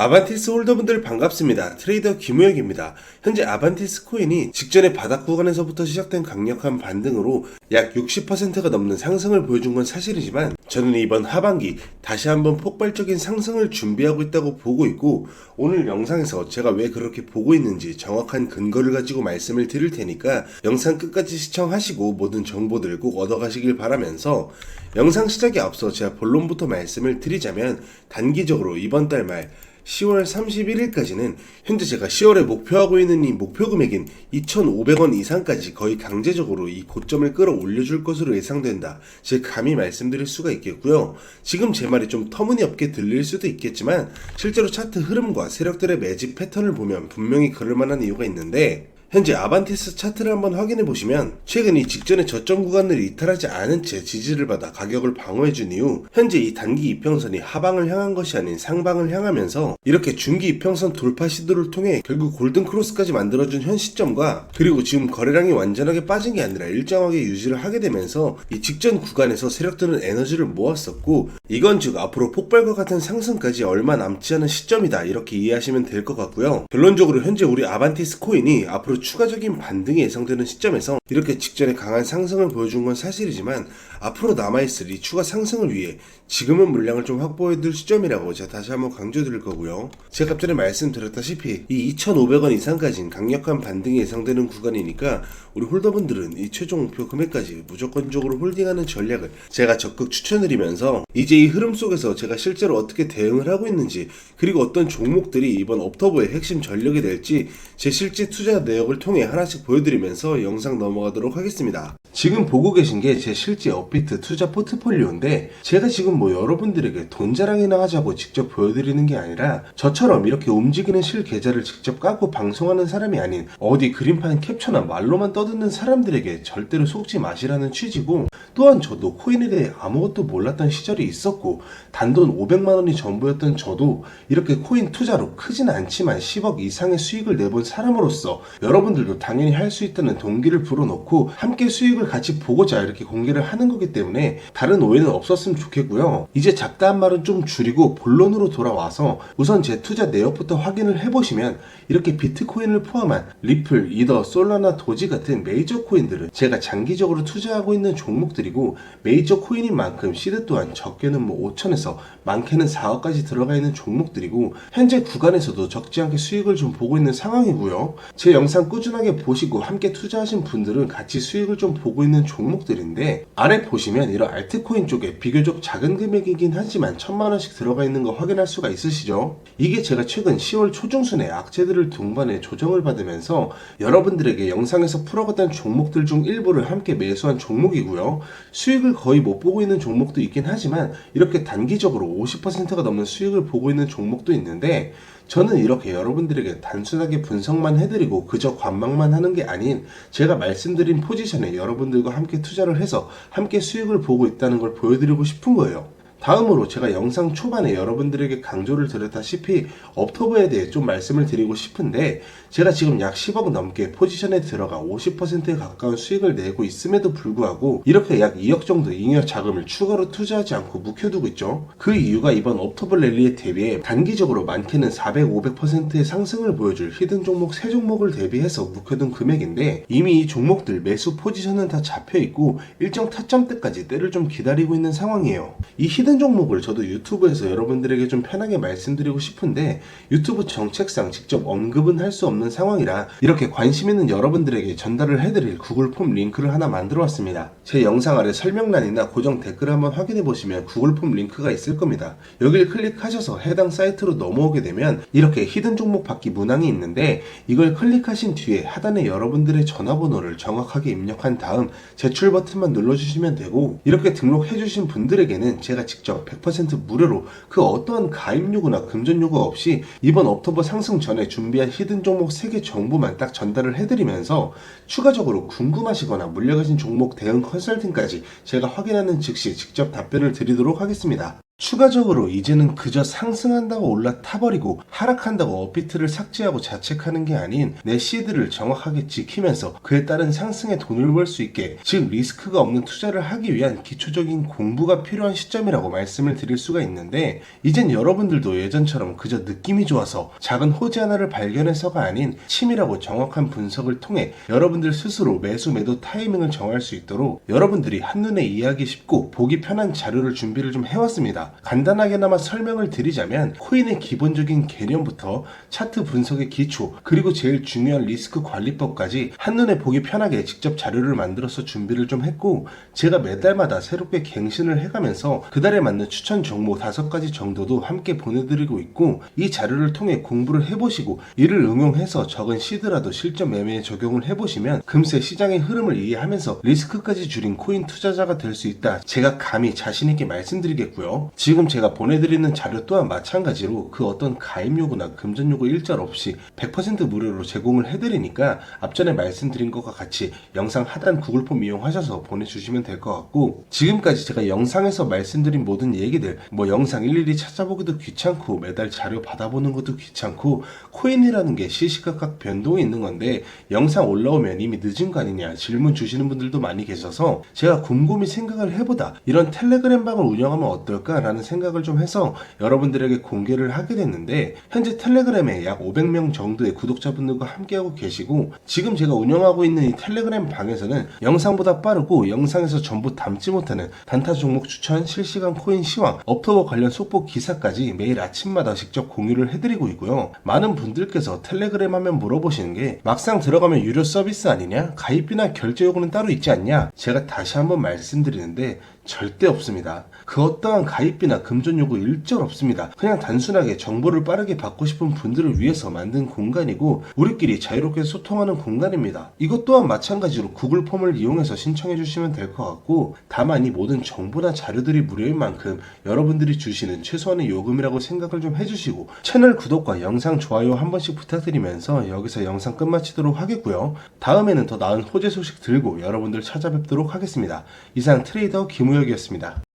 아반티스 홀더분들 반갑습니다. 트레이더 김우혁입니다. 현재 아반티스 코인이 직전의 바닥 구간에서부터 시작된 강력한 반등으로 약 60%가 넘는 상승을 보여준 건 사실이지만 저는 이번 하반기 다시 한번 폭발적인 상승을 준비하고 있다고 보고 있고 오늘 영상에서 제가 왜 그렇게 보고 있는지 정확한 근거를 가지고 말씀을 드릴 테니까 영상 끝까지 시청하시고 모든 정보들 꼭 얻어가시길 바라면서 영상 시작에 앞서 제가 본론부터 말씀을 드리자면 단기적으로 이번 달말 10월 31일까지는 현재 제가 10월에 목표하고 있는 이 목표 금액인 2,500원 이상까지 거의 강제적으로 이 고점을 끌어올려 줄 것으로 예상된다. 제 감히 말씀드릴 수가 있겠고요. 지금 제 말이 좀 터무니없게 들릴 수도 있겠지만 실제로 차트 흐름과 세력들의 매집 패턴을 보면 분명히 그럴 만한 이유가 있는데 현재 아반티스 차트를 한번 확인해 보시면 최근 이 직전의 저점 구간을 이탈하지 않은 채 지지를 받아 가격을 방어해 준 이후 현재 이 단기 이평선이 하방을 향한 것이 아닌 상방을 향하면서 이렇게 중기 이평선 돌파 시도를 통해 결국 골든 크로스까지 만들어준 현 시점과 그리고 지금 거래량이 완전하게 빠진 게 아니라 일정하게 유지를 하게 되면서 이 직전 구간에서 세력들은 에너지를 모았었고 이건 즉 앞으로 폭발과 같은 상승까지 얼마 남지 않은 시점이다 이렇게 이해하시면 될 것 같고요. 결론적으로 현재 우리 아반티스 코인이 앞으로 추가적인 반등이 예상되는 시점에서 이렇게 직전에 강한 상승을 보여준 건 사실이지만 앞으로 남아있을 이 추가 상승을 위해 지금은 물량을 좀 확보해둘 시점이라고 제가 다시 한번 강조드릴 거고요. 제가 앞전에 말씀드렸다시피 이 2,500원 이상까지는 강력한 반등이 예상되는 구간이니까 우리 홀더분들은 이 최종 목표 금액까지 무조건적으로 홀딩하는 전략을 제가 적극 추천드리면서 이제 이 흐름 속에서 제가 실제로 어떻게 대응을 하고 있는지 그리고 어떤 종목들이 이번 업터브의 핵심 전력이 될지 제 실제 투자 내역을 통해 하나씩 보여드리면서 영상 넘어가도록 하겠습니다. 지금 보고 계신 게 제 실제 업비트 투자 포트폴리오인데 제가 지금 뭐 여러분들에게 돈 자랑이나 하자고 직접 보여드리는 게 아니라 저처럼 이렇게 움직이는 실 계좌를 직접 까고 방송하는 사람이 아닌 어디 그림판 캡처나 말로만 떠드는 사람들에게 절대로 속지 마시라는 취지고 또한 저도 코인에 대해 아무것도 몰랐던 시절이 있었고 단돈 500만 원이 전부였던 저도 이렇게 코인 투자로 크진 않지만 10억 이상의 수익을 내본 사람으로서 여러분들도 당연히 할 수 있다는 동기를 불어넣고 함께 수익을 같이 보고자 이렇게 공개를 하는 거기 때문에 다른 오해는 없었으면 좋겠고요. 이제 잡다한 말은 좀 줄이고 본론으로 돌아와서 우선 제 투자 내역부터 확인을 해보시면 이렇게 비트코인을 포함한 리플, 이더, 솔라나, 도지 같은 메이저 코인들은 제가 장기적으로 투자하고 있는 종목들 이고 메이저 코인인 만큼 시드 또한 적게는 뭐 5천에서 많게는 4억까지 들어가 있는 종목들이고 현재 구간에서도 적지 않게 수익을 좀 보고 있는 상황이고요. 제 영상 꾸준하게 보시고 함께 투자하신 분들은 같이 수익을 좀 보고 있는 종목들인데 아래 보시면 이런 알트코인 쪽에 비교적 작은 금액이긴 하지만 천만 원씩 들어가 있는 거 확인할 수가 있으시죠? 이게 제가 최근 10월 초중순에 악재들을 동반해 조정을 받으면서 여러분들에게 영상에서 풀어갔던 종목들 중 일부를 함께 매수한 종목이고요. 수익을 거의 못 보고 있는 종목도 있긴 하지만 이렇게 단기적으로 50%가 넘는 수익을 보고 있는 종목도 있는데 저는 이렇게 여러분들에게 단순하게 분석만 해드리고 그저 관망만 하는 게 아닌 제가 말씀드린 포지션에 여러분들과 함께 투자를 해서 함께 수익을 보고 있다는 걸 보여드리고 싶은 거예요. 다음으로 제가 영상 초반에 여러분들에게 강조를 드렸다시피 업터브에 대해 좀 말씀을 드리고 싶은데 제가 지금 약 10억 넘게 포지션에 들어가 50%에 가까운 수익을 내고 있음에도 불구하고 이렇게 약 2억 정도 잉여 자금을 추가로 투자하지 않고 묵혀두고 있죠. 그 이유가 이번 업터브 랠리에 대비해 단기적으로 많게는 400, 500%의 상승을 보여줄 히든 종목 3종목을 대비해서 묵혀둔 금액인데 이미 이 종목들 매수 포지션은 다 잡혀 있고 일정 타점대까지 때를 좀 기다리고 있는 상황이에요. 이 히든 종목을 저도 유튜브에서 여러분들에게 좀 편하게 말씀드리고 싶은데 유튜브 정책상 직접 언급은 할 수 없는 상황이라 이렇게 관심 있는 여러분들에게 전달을 해드릴 구글 폼 링크를 하나 만들어 왔습니다. 제 영상 아래 설명란이나 고정 댓글 한번 확인해 보시면 구글 폼 링크가 있을 겁니다. 여기를 클릭하셔서 해당 사이트로 넘어오게 되면 이렇게 히든 종목 받기 문항이 있는데 이걸 클릭하신 뒤에 하단에 여러분들의 전화번호를 정확하게 입력한 다음 제출 버튼만 눌러주시면 되고 이렇게 등록해 주신 분들에게는 제가 직접 100% 무료로 그 어떠한 가입 요구나 금전 요구 없이 이번 옥토버 상승 전에 준비한 히든 종목 3개 정보만 딱 전달을 해드리면서 추가적으로 궁금하시거나 물려가신 종목 대응 컨설팅까지 제가 확인하는 즉시 직접 답변을 드리도록 하겠습니다. 추가적으로 이제는 그저 상승한다고 올라타버리고 하락한다고 업비트를 삭제하고 자책하는 게 아닌 내 시드를 정확하게 지키면서 그에 따른 상승에 돈을 벌 수 있게 즉 리스크가 없는 투자를 하기 위한 기초적인 공부가 필요한 시점이라고 말씀을 드릴 수가 있는데 이젠 여러분들도 예전처럼 그저 느낌이 좋아서 작은 호재 하나를 발견해서가 아닌 치밀하고 정확한 분석을 통해 여러분들 스스로 매수 매도 타이밍을 정할 수 있도록 여러분들이 한눈에 이해하기 쉽고 보기 편한 자료를 준비를 좀 해왔습니다. 간단하게나마 설명을 드리자면 코인의 기본적인 개념부터 차트 분석의 기초 그리고 제일 중요한 리스크 관리법까지 한눈에 보기 편하게 직접 자료를 만들어서 준비를 좀 했고 제가 매달마다 새롭게 갱신을 해가면서 그달에 맞는 추천 종목 다섯 가지 정도도 함께 보내드리고 있고 이 자료를 통해 공부를 해보시고 이를 응용해서 적은 시드라도 실전 매매에 적용을 해보시면 금세 시장의 흐름을 이해하면서 리스크까지 줄인 코인 투자자가 될 수 있다. 제가 감히 자신있게 말씀드리겠고요. 지금 제가 보내드리는 자료 또한 마찬가지로 그 어떤 가입 요구나 금전 요구 일절 없이 100% 무료로 제공을 해드리니까 앞전에 말씀드린 것과 같이 영상 하단 구글 폼 이용하셔서 보내주시면 될 것 같고 지금까지 제가 영상에서 말씀드린 모든 얘기들 뭐 영상 일일이 찾아보기도 귀찮고 매달 자료 받아보는 것도 귀찮고 코인이라는 게 시시각각 변동이 있는 건데 영상 올라오면 이미 늦은 거 아니냐 질문 주시는 분들도 많이 계셔서 제가 곰곰이 생각을 해보다 이런 텔레그램 방을 운영하면 어떨 까라는 생각을 좀 해서 여러분들에게 공개를 하게 됐는데 현재 텔레그램에 약 500명 정도의 구독자분들과 함께하고 계시고 지금 제가 운영하고 있는 이 텔레그램 방에서는 영상보다 빠르고 영상에서 전부 담지 못하는 단타 종목 추천, 실시간 코인 시황, 업토버 관련 속보 기사까지 매일 아침마다 직접 공유를 해드리고 있고요. 많은 분들께서 텔레그램 하면 물어보시는 게 막상 들어가면 유료 서비스 아니냐? 가입비나 결제 요구는 따로 있지 않냐? 제가 다시 한번 말씀드리는데 절대 없습니다. 그 어떠한 가입비나 금전 요구 일절 없습니다. 그냥 단순하게 정보를 빠르게 받고 싶은 분들을 위해서 만든 공간이고 우리끼리 자유롭게 소통하는 공간입니다. 이것 또한 마찬가지로 구글 폼을 이용해서 신청해 주시면 될 것 같고 다만 이 모든 정보나 자료들이 무료인 만큼 여러분들이 주시는 최소한의 요금이라고 생각을 좀 해주시고 채널 구독과 영상 좋아요 한 번씩 부탁드리면서 여기서 영상 끝마치도록 하겠고요. 다음에는 더 나은 호재 소식 들고 여러분들 찾아뵙도록 하겠습니다. 이상 트레이더 김우혁이었습니다.